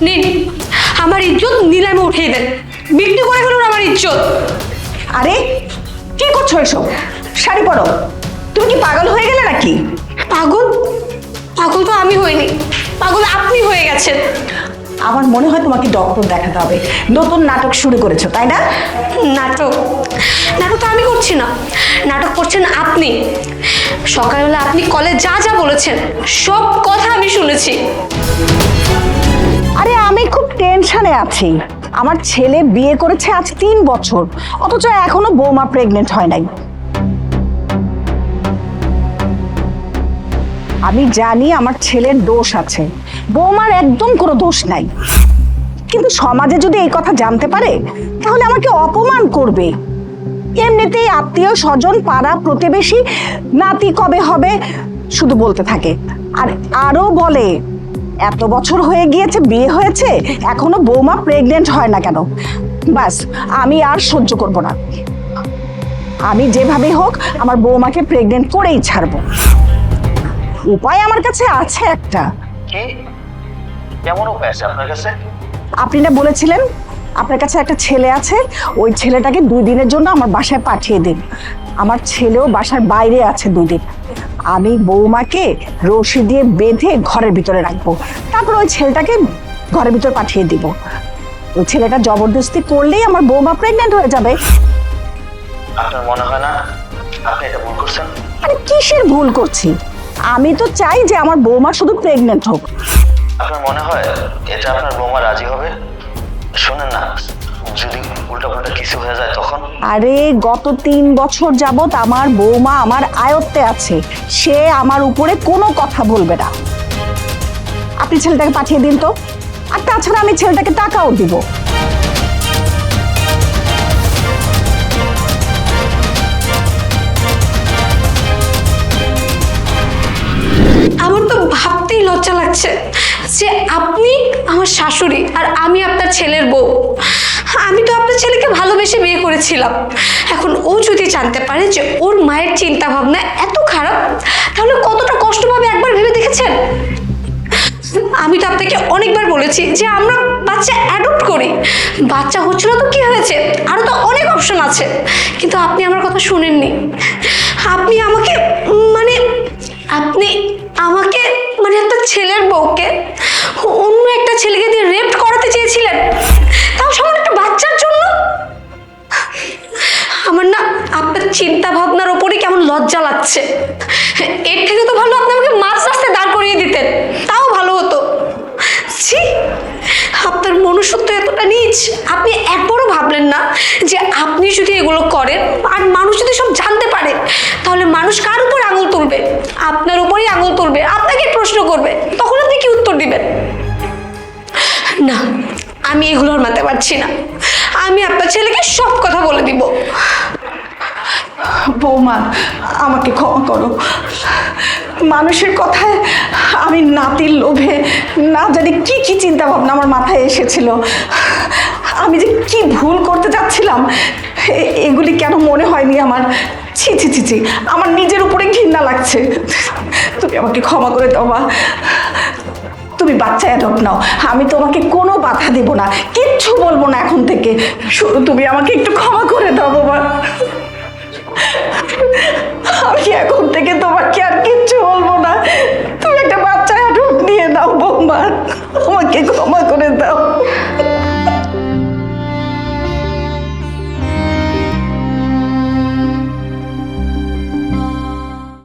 নিন আমার ইজ্জত নিলামে উঠিয়ে দেন। বিক্রি করে ফেলুন আমার ইজ্জত। আরে কি করছ এসব? শাড়ি পরো। তুমি কি পাগল হয়ে গেলে নাকি? পাগল? পাগল তো আমি হইনি। পাগল আপনি হয়ে গেছেন। আমার মনে হয় তোমাকে ডক্টর দেখাতে হবে। নতুন নাটক শুরু করেছ তাই না? নাটক? নাটক তো আমি করছি না। নাটক করছেন আপনি। সকালবেলা আপনি কলে যা যা বলেছেন সব কথা আমি শুনেছি। আরে আমি খুব টেনশনে আছি। আমার ছেলে বিয়ে করেছে আজ তিন বছর। অথচ এখনও বৌমা প্রেগনেন্ট হয় নাই। আমি জানি আমার ছেলের দোষ আছে। বৌমার একদম কোনো দোষ নাই। কিন্তু সমাজে যদি এই কথা জানতে পারে, তাহলে আমাকে অপমান করবে। এমনিতেই আত্মীয় স্বজন, পাড়া প্রতিবেশী, নাতি কবে হবে, শুধু বলতে থাকে। আর আরও বলে এত বছর হয়ে গিয়েছে বিয়ে হয়েছে এখনও বৌমা প্রেগনেন্ট হয় না কেন? বাস আমি আর সহ্য করব না। আমি যেভাবে হোক আমার বৌমাকে প্রেগনেন্ট করেই ছাড়বো। উপায় আমার কাছে আছে একটা। কেমন উপায় আছে আপনার কাছে? আপনি না বলেছিলেন আপনার কাছে একটা ছেলে আছে ওই ছেলেটাকে দুই দিনের জন্য আমার বাসায় পাঠিয়ে দিন। আমার ছেলেও বাসার বাইরে আছে দুই দিন আমি বৌমাকে রশি দিয়ে বেঁধে ঘরের ভিতরে রাখব। তারপর ওই ছেলেটাকে ঘরের ভিতর পাঠিয়ে দিব। ওই ছেলেটা জবরদস্তি করলেই আমার বৌমা প্রেগনেন্ট হয়ে যাবে। আপনার মনে হয় না? আপনি এটা ভুল করছেন? আরে কিসের ভুল করছি? আমি তো চাই যে আমার বৌমা শুধু প্রেগনেন্ট হোক। আপনার মনে হয় এটা আপনার বৌমা রাজি হবে? শোনেন না যদি কিছু হয়ে যায় তখন? আরে গত তিন বছর যাবত আমার বৌমা আমার আয়ত্তে আছে। সে আমার উপরে কোনো কথা বলবে না। আপনি ছেলেটাকে পাঠিয়ে দিন তো। আর তাছাড়া আমি ছেলেটাকে টাকাও দিব। আমার তো ভাবতেই লজ্জা লাগছে যে আপনি আমার শাশুড়ি আর আমি আপনার ছেলের বউ। আমি তো আপনার ছেলেকে ভালোবেসে বিয়ে করেছিলাম। এখন ও যদি জানতে পারে যে ওর মায়ের চিন্তা ভাবনা এত খারাপ, তাহলে কতটা কষ্ট পাবে একবার ভেবে দেখেছেন? আমি তো আপনাকে অনেকবার বলেছি যে আমরা বাচ্চা অ্যাডপ্ট করি। বাচ্চা হচ্ছে না তো কি হয়েছে? আরও তো অনেক অপশন আছে। কিন্তু আপনি আমার কথা শুনেননি। আপনি আমাকে মানে আপনি আমাকে মানে একটা ছেলের বউকে চিন্তা ভাবনার ওপরই কেমন লজ্জা লাগছে। এর থেকে তো ভালো আপনি আমাকে মাছ রাস্তায় দাঁড় করিয়ে দিতেন। তাও ভালো হতো। ছি, আপনার মনুষ্যত্ব এতটা নিচ, আপনি একবারও ভাবলেন না যে আপনি যদি এগুলো করেন আর মানুষ যদি সব জানতে পারে, তাহলে মানুষ কার উপর আঙুল তুলবে? আপনার উপরই আঙুল তুলবে, আপনাকে প্রশ্ন করবে, তখন আপনি কি উত্তর দিবেন? না, আমি এগুলোর মানতে পারছি না। আমি আপনার ছেলেকে সব কথা বলে দিব। বৌমা, আমাকে ক্ষমা করো। মানুষের কথায় আমি নাতির লোভে না জানি কি কি চিন্তা ভাবনা আমার মাথায় এসেছিল। আমি যে কি ভুল করতে যাচ্ছিলাম এগুলি কেন মনে হয়নি আমার? ছি ছি ছি ছি, আমার নিজের উপরে ঘৃণা লাগছে। তুমি আমাকে ক্ষমা করে দাও, মা। তুমি বাচ্চা অ্যাডপ্ট নাও। আমি তোমাকে কোনো বাধা দেব না, কিচ্ছু বলব না এখন থেকে। শুধু তুমি আমাকে একটু ক্ষমা করে দাও বাবা আমি এখন থেকে তোমাকে